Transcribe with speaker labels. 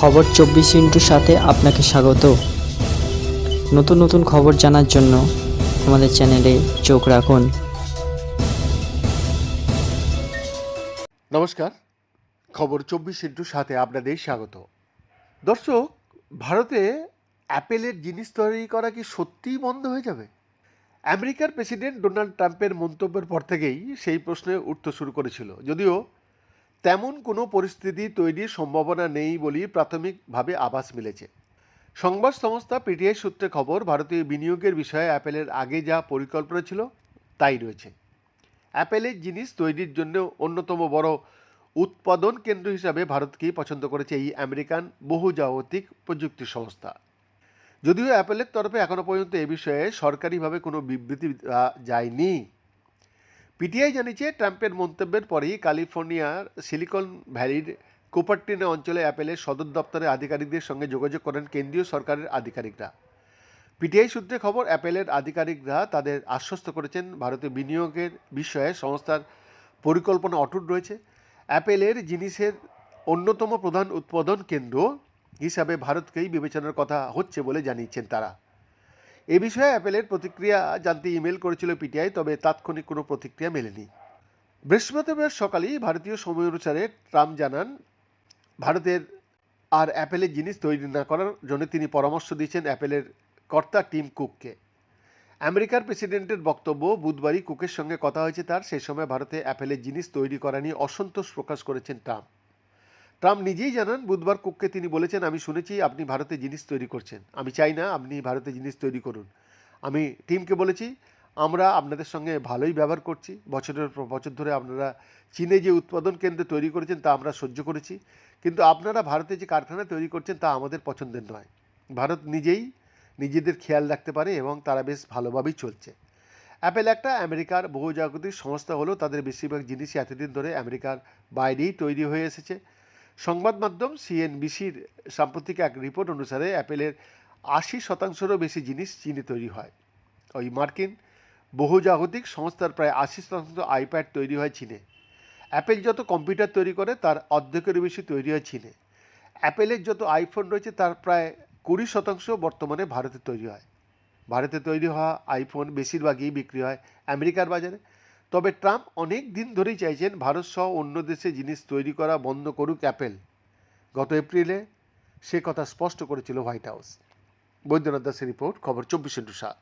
Speaker 1: খবর চব্বিশ ইন্টুর সাথে আপনাকে স্বাগত। নতুন নতুন খবর জানার জন্য আমাদের চ্যানেলে চোখ রাখুন।
Speaker 2: নমস্কার। খবর চব্বিশ ইন্টুর সাথে আপনাদের স্বাগত। দর্শক, ভারতে অ্যাপেলের জিনিস তৈরি করা কি সত্যিই বন্ধ হয়ে যাবে? আমেরিকার প্রেসিডেন্ট ডোনাল্ড ট্রাম্পের মন্তব্যের পর থেকেই সেই প্রশ্নে উঠতে শুরু করেছিল। যদিও তেমন কোনো পরিস্থিতি তৈরির সম্ভাবনা নেই বলেই প্রাথমিকভাবে আভাস মিলেছে। সংবাদ সংস্থা পিটিআই সূত্রে খবর, ভারতীয় বিনিয়োগের বিষয়ে অ্যাপেলের আগে যা পরিকল্পনা ছিল তাই রয়েছে। অ্যাপেলের জিনিস তৈরির জন্য অন্যতম বড় উৎপাদন কেন্দ্র হিসাবে ভারতকেই পছন্দ করেছে এই আমেরিকান বহুজাগতিক প্রযুক্তি সংস্থা। যদিও অ্যাপেলের তরফে এখনও পর্যন্ত এ বিষয়ে সরকারিভাবে কোনো বিবৃতি যায়নি। পিটিআই জানিয়েছে, ট্রাম্পের মন্তব্যের পরেই ক্যালিফোর্নিয়ার সিলিকন ভ্যালির কুপারটিনা অঞ্চলে অ্যাপেলের সদর দপ্তরের আধিকারিকদের সঙ্গে যোগাযোগ করেন কেন্দ্রীয় সরকারের আধিকারিকরা। পিটিআই সূত্রে খবর, অ্যাপেলের আধিকারিকরা তাদের আশ্বস্ত করেছেন ভারতে বিনিয়োগের বিষয়ে সংস্থার পরিকল্পনা অটুট রয়েছে। অ্যাপেলের জিনিসের অন্যতম প্রধান উৎপাদন কেন্দ্র হিসাবে ভারতকেই বিবেচনার কথা হচ্ছে বলে জানিয়েছেন তারা। এ বিষয়ে অ্যাপেলের প্রতিক্রিয়া জানতে ইমেল করেছিল পিটিআই, তবে তাৎক্ষণিক কোনো প্রতিক্রিয়া মেলেনি। বৃহস্পতিবার সকালেই ভারতীয় সময় অনুসারে ট্রাম্প জানান, ভারতের আর অ্যাপেলের জিনিস তৈরি না করার জন্য তিনি পরামর্শ দিয়েছেন অ্যাপেলের কর্তা টিম কুককে। আমেরিকার প্রেসিডেন্টের বক্তব্য বুধবারই কুকের সঙ্গে কথা হয়েছে তার, সেই সময় ভারতে অ্যাপেলের জিনিস তৈরি করা নিয়ে অসন্তোষ প্রকাশ করেছেন ট্রাম্প। ট্রাম্প নিজেই জানান, বুধবার কুককে তিনি বলেছেন, আমি শুনেছি আপনি ভারতে জিনিস তৈরি করছেন। আমি চাই না আপনি ভারতে জিনিস তৈরি করুন। আমি টিমকে বলেছি, আমরা আপনাদের সঙ্গে ভালোই ব্যবহার করছি। বছরের পর বছর ধরে আপনারা চীনে যে উৎপাদন কেন্দ্র তৈরি করেছেন, তা আমরা সহ্য করেছি। কিন্তু আপনারা ভারতে যে কারখানা তৈরি করছেন, তা আমাদের পছন্দের নয়। ভারত নিজেই নিজেদের খেয়াল রাখতে পারে এবং তারা বেশ ভালোভাবেই চলছে। অ্যাপেল একটা আমেরিকার বহুজাগতিক সংস্থা হলেও তাদের বেশিরভাগ জিনিসই এতদিন ধরে আমেরিকার বাইরেই তৈরি হয়ে এসেছে। সংবাদ মাধ্যম সিএনবিসির সাম্প্রতিক এক রিপোর্ট অনুসারে অ্যাপেলের আশি শতাংশেরও বেশি জিনিস চীনে তৈরি হয়। ওই মার্কিন বহুজাগতিক সংস্থার প্রায় আশি শতাংশ আইপ্যাড তৈরি হয় চীনে। অ্যাপেল যত কম্পিউটার তৈরি করে, তার অর্ধেকেরও বেশি তৈরি হয় চীনে। অ্যাপেলের যত আইফোন রয়েছে, তার প্রায় কুড়ি শতাংশ বর্তমানে ভারতে তৈরি হয়। ভারতে তৈরি হওয়া আইফোন বেশিরভাগই বিক্রি হয় আমেরিকার বাজারে। তবে ট্রাম্প অনেক দিন ধরেই চাইছেন ভারত সহ অন্য দেশে জিনিস তৈরি করা বন্ধ করুক অ্যাপেল। গত এপ্রিলে সে কথা স্পষ্ট করেছিল হোয়াইট হাউস। বৈদ্যনাথ দাসের রিপোর্ট, খবর চব্বিশ ইন্টু সাত।